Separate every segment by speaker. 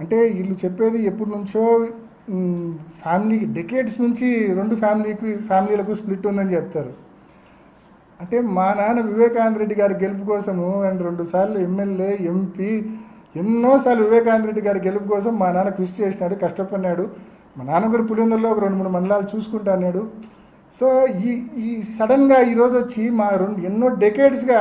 Speaker 1: అంటే వీళ్ళు చెప్పేది ఎప్పటి నుంచో ఫ్యామిలీ డెకేట్స్ నుంచి రెండు ఫ్యామిలీకి ఫ్యామిలీలకు స్ప్లిట్ ఉందని చెప్తారు. అంటే మా నాన్న వివేకానంద రెడ్డి గారి గెలుపు కోసము అండ్ రెండు సార్లు ఎమ్మెల్యే ఎంపీ ఎన్నోసార్లు వివేకానంద రెడ్డి గారి గెలుపు కోసం మా నాన్న కృషి చేసినాడు కష్టపడినాడు. మా నాన్న కూడా పులివెందుల్లో ఒక రెండు మూడు మండలాలు చూసుకుంటా అన్నాడు. సో ఈ ఈ సడన్గా ఈరోజు వచ్చి మా రెండు ఎన్నో డెకేడ్స్గా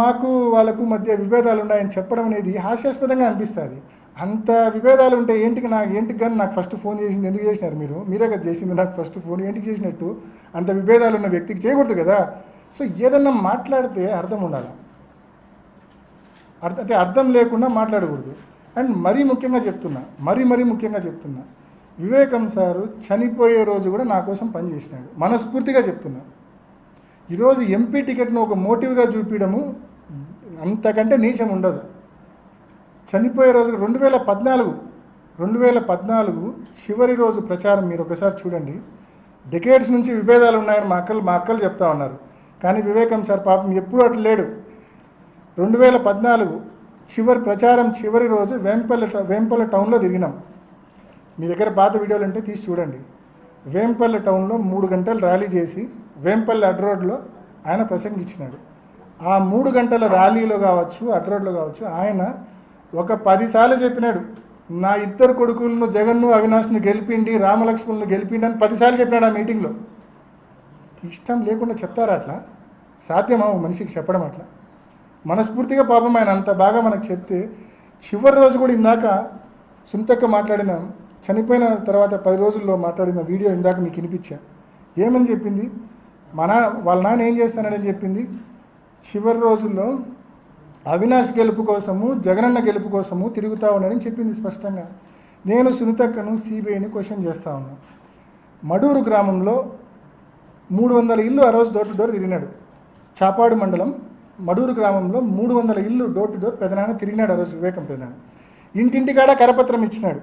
Speaker 1: మాకు వాళ్ళకు మధ్య విభేదాలు ఉన్నాయని చెప్పడం అనేది హాస్యాస్పదంగా అనిపిస్తుంది. అంత విభేదాలు ఉంటాయి ఏంటికి నాకు ఏంటికి కానీ నాకు ఫస్ట్ ఫోన్ చేసింది ఎందుకు చేసినారు మీరు? మీరే కదా చేసింది నాకు ఫస్ట్ ఫోన్ ఏంటికి చేసినట్టు? అంత విభేదాలు ఉన్న వ్యక్తికి చేయకూడదు కదా. సో ఏదన్నా మాట్లాడితే అర్థం ఉండాలి. అర్థం అంటే అర్థం లేకుండా మాట్లాడకూడదు. అండ్ మరీ ముఖ్యంగా చెప్తున్నా మరీ మరీ ముఖ్యంగా చెప్తున్నా వివేకం సారు చనిపోయే రోజు కూడా నా కోసం పనిచేసినాడు మనస్ఫూర్తిగా చెప్తున్నా. ఈరోజు ఎంపీ టికెట్ను ఒక మోటివ్గా చూపించడము అంతకంటే నీచం ఉండదు. చనిపోయే రోజు రెండు వేల పద్నాలుగు రెండు వేల పద్నాలుగు చివరి రోజు ప్రచారం మీరు ఒకసారి చూడండి. డెకేడ్స్ నుంచి విభేదాలు ఉన్నాయని మా అక్కలు మా అక్కలు చెప్తా ఉన్నారు. కానీ వివేకం సార్ పాపం ఎప్పుడూ అటు లేడు. రెండు వేల పద్నాలుగు చివరి ప్రచారం చివరి రోజు వేంపల్లి వేంపల్లి టౌన్లో తిరిగినాం. మీ దగ్గర పాత వీడియోలు అంటే తీసి చూడండి. వేంపల్లి టౌన్లో మూడు గంటలు ర్యాలీ చేసి వేంపల్లి అడ్ రోడ్లో ఆయన ప్రసంగించినాడు. ఆ మూడు గంటల ర్యాలీలో కావచ్చు అడ్ రోడ్లో కావచ్చు ఆయన ఒక పదిసార్లు చెప్పినాడు నా ఇద్దరు కొడుకులను జగన్ను అవినాష్ను గెలిపిండి రామలక్ష్మణ్ను గెలిపిండి అని పదిసార్లు చెప్పినాడు ఆ మీటింగ్లో. ఇష్టం లేకుండా చెప్తారా అట్లా? సాధ్యమా ఓ మనిషికి చెప్పడం అట్లా? మనస్ఫూర్తిగా పాపం ఆయన అంత బాగా మనకు చెప్తే చివరి రోజు కూడా ఇందాక సుంతక్క మాట్లాడిన చనిపోయిన తర్వాత పది రోజుల్లో మాట్లాడిన వీడియో ఇందాక మీకు వినిపించా. ఏమని చెప్పింది? మా నాన్న వాళ్ళ నాన్న ఏం చేస్తానని చెప్పింది. చివరి రోజుల్లో అవినాష్ గెలుపు కోసము జగనన్న గెలుపు కోసము తిరుగుతూ ఉన్నాడని చెప్పింది స్పష్టంగా. నేను సునీతక్కను సిబిఐని క్వశ్చన్ చేస్తా ఉన్నాను మడూరు గ్రామంలో మూడు వందల ఇల్లు ఆ రోజు డోర్ టు డోర్ తిరిగినాడు. చాపాడు మండలం మడూరు గ్రామంలో మూడు వందల ఇల్లు డోర్ టు డోర్ పెదనాన్న తిరిగినాడు ఆ రోజు వివేకం పెదనాన్న. ఇంటింటికాడ కరపత్రం ఇచ్చినాడు.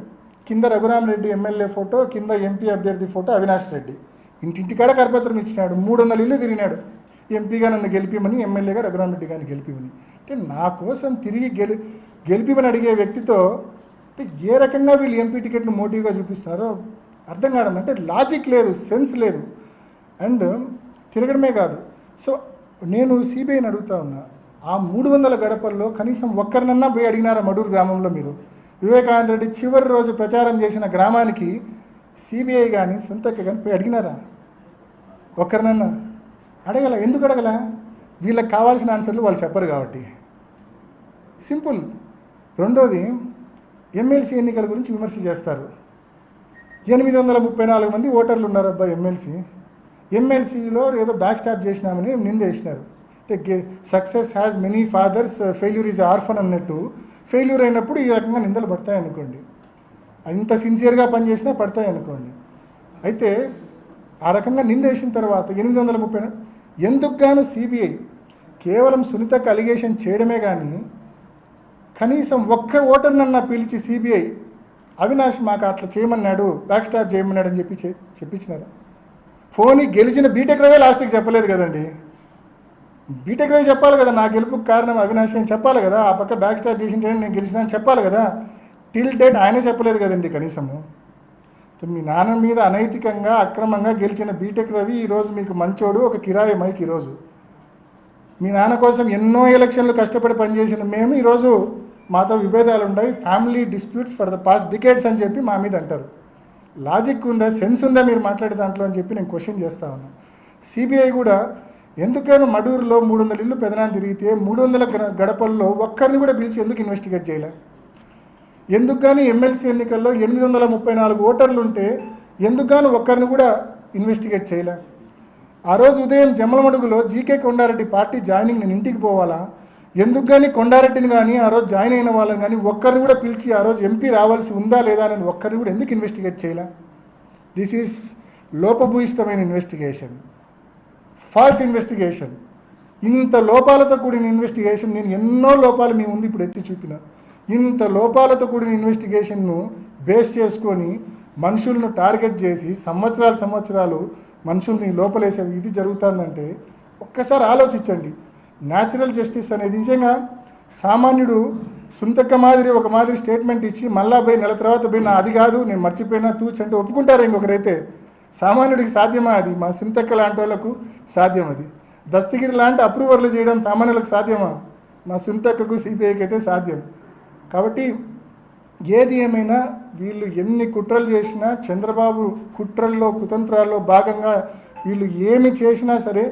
Speaker 1: కింద రఘురామరెడ్డి ఎమ్మెల్యే ఫోటో కింద ఎంపీ అభ్యర్థి ఫోటో అవినాష్ రెడ్డి. ఇంటింటికాడ కరపత్రం ఇచ్చినాడు. మూడు వందల ఇల్లు తిరిగినాడు. ఎంపీగా నన్ను గెలిపిమని ఎమ్మెల్యేగా రఘురామరెడ్డి గారిని గెలిపిమని. అంటే నా కోసం తిరిగి గెలి గెలిపిమని అడిగే వ్యక్తితో అంటే ఏ రకంగా వీళ్ళు ఎంపీ టికెట్ను మోటివ్గా చూపిస్తున్నారో అర్థం కావడం అంటే లాజిక్ లేదు సెన్స్ లేదు. అండ్ తిరగడమే కాదు. సో నేను సిబిఐని అడుగుతా ఉన్నా ఆ మూడు వందల గడపల్లో కనీసం ఒక్కరినన్నా పోయి అడిగినారా మడూరు గ్రామంలో మీరు? వివేకానంద రెడ్డి చివరి రోజు ప్రచారం చేసిన గ్రామానికి సిబిఐ కానీ సొంతక్క కానీ పోయి అడిగినారా? ఒక్కరినన్నా? అడగల. ఎందుకు అడగల? వీళ్ళకి కావాల్సిన ఆన్సర్లు వాళ్ళు చెప్పరు కాబట్టి. సింపుల్. రెండోది ఎమ్మెల్సీ ఎన్నికల గురించి విమర్శ చేస్తారు. ఎనిమిది వందల ముప్పై నాలుగు మంది ఓటర్లు ఉన్నారు అబ్బాయి ఎమ్మెల్సీ. ఎమ్మెల్సీలో ఏదో బ్యాక్ స్టాప్ చేసినామని నిందేసినారు అంటే success has many fathers failure is orphan అన్నట్టు. ఫెయిల్యూర్ అయినప్పుడు ఈ రకంగా నిందలు పడతాయి అనుకోండి ఇంత సిన్సియర్గా పనిచేసినా పడతాయి అనుకోండి అయితే ఆ రకంగా నిందేసిన తర్వాత ఎనిమిది వందల ముప్పై ఎందుకు గాను సిబిఐ కేవలం సునీతకు అలిగేషన్ చేయడమే కానీ కనీసం ఒక్క ఓటర్నన్నా పిలిచి సిబిఐ అవినాష్ మాకు అట్లా చేయమన్నాడు బ్యాక్ స్టాప్ చేయమన్నాడు అని చెప్పి చెప్పించినారు. ఫోన్ గెలిచిన బీటెక్ రవే లాస్ట్కి చెప్పలేదు కదండి. బీటెక్ రవి చెప్పాలి కదా నా గెలుపుకు కారణం అవినాష్ అని చెప్పాలి కదా ఆ పక్క బ్యాక్ స్టాప్ చేసింటే నేను గెలిచిన అని చెప్పాలి కదా. టిల్ డేట్ ఆయనే చెప్పలేదు కదండి కనీసము. మీ నాన్న మీద అనైతికంగా అక్రమంగా గెలిచిన బీటెక్ రవి ఈరోజు మీకు మంచోడు ఒక కిరాయి మైక్ ఈరోజు మీ నాన్న కోసం ఎన్నో ఎలక్షన్లు కష్టపడి పనిచేసిన మేము ఈరోజు మాతో విభేదాలు ఉన్నాయి family disputes for the past decades అని చెప్పి మా మీద అంటారు. లాజిక్ ఉందా సెన్స్ ఉందా మీరు మాట్లాడే దాంట్లో అని చెప్పి నేను క్వశ్చన్ చేస్తా ఉన్నాను సిబిఐ కూడా ఎందుకైనా మడూరులో మూడు వందల ఇల్లు పెదనాన్ని తిరిగితే మూడు వందల గడపల్లో ఒక్కరిని కూడా పిలిచి ఎందుకు ఇన్వెస్టిగేట్ చేయలే? ఎందుకు కానీ ఎమ్మెల్సీ ఎన్నికల్లో ఎనిమిది వందల ముప్పై నాలుగు ఓటర్లు ఉంటే ఎందుకు కానీ ఒక్కరిని కూడా ఇన్వెస్టిగేట్ చేయలే. ఆ రోజు ఉదయం జమ్మలమడుగులో జీకే కొండారెడ్డి పార్టీ జాయినింగ్ నేను ఇంటికి పోవాలా? ఎందుకు కానీ కొండారెడ్డిని కానీ ఆ రోజు జాయిన్ అయిన వాళ్ళని కానీ ఒక్కరిని కూడా పిలిచి ఆ రోజు ఎంపీ రావాల్సి ఉందా లేదా అనేది ఒక్కరిని కూడా ఎందుకు ఇన్వెస్టిగేట్ చేయలే? దిస్ ఈజ్ లోపభూయిష్టమైన ఇన్వెస్టిగేషన్. ఫాల్స్ ఇన్వెస్టిగేషన్ ఇంత లోపాలతో కూడిన ఇన్వెస్టిగేషన్ నేను ఎన్నో లోపాలు మీ ముందు ఇప్పుడు ఎత్తి చూపిన. ఇంత లోపాలతో కూడిన ఇన్వెస్టిగేషన్ను బేస్ చేసుకొని మనుషులను టార్గెట్ చేసి సంవత్సరాలు సంవత్సరాలు మనుషుల్ని లోపలేసే ఇది జరుగుతుందంటే ఒక్కసారి ఆలోచించండి. న్యాచురల్ జస్టిస్ అనేది నిజంగా సామాన్యుడు సుంతక్క మాదిరి ఒక మాదిరి స్టేట్మెంట్ ఇచ్చి మళ్ళా పోయి నెల తర్వాత పోయి నా అది కాదు నేను మర్చిపోయినా తూచంటే అంటే ఒప్పుకుంటారు ఇంకొకరైతే. సామాన్యుడికి సాధ్యమా అది? మా సుంతక్క లాంటి వాళ్ళకు సాధ్యం అది. దస్తగిరి లాంటి అప్రూవర్లు చేయడం సామాన్యులకు సాధ్యమా? మా సుంతక్కకు సిపిఐకి అయితే సాధ్యం. కాబట్టి ఏది ఏమైనా వీళ్ళు ఎన్ని కుట్రలు చేసినా చంద్రబాబు కుట్రల్లో కుతంత్రాల్లో భాగంగా వీళ్ళు ఏమి చేసినా సరే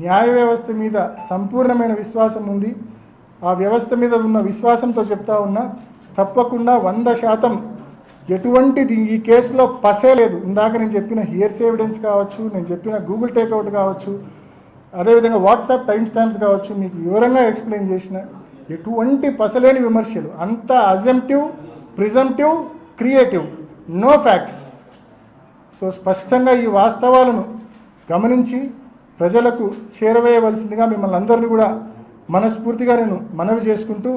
Speaker 1: న్యాయ వ్యవస్థ మీద సంపూర్ణమైన విశ్వాసం ఉంది. ఆ వ్యవస్థ మీద ఉన్న విశ్వాసంతో చెప్తా ఉన్నా తప్పకుండా వంద శాతం ఎటువంటిది ఈ కేసులో పసే లేదు. ఇందాక నేను చెప్పిన హియర్స్ ఎవిడెన్స్ కావచ్చు నేను చెప్పిన గూగుల్ టేక్అవుట్ కావచ్చు అదేవిధంగా వాట్సాప్ టైం స్టాంప్స్ కావచ్చు మీకు వివరంగా ఎక్స్ప్లెయిన్ చేసిన ఎటువంటి పసలేని విమర్శలు. అంత assumptive presumptive creative. No facts. So స్పష్టంగా ఈ వాస్తవాలను గమనించి ప్రజలకు చేరవేయవలసిందిగా మిమ్మల్ని అందరినీ కూడా మనస్ఫూర్తిగా నేను మనవి చేసుకుంటూ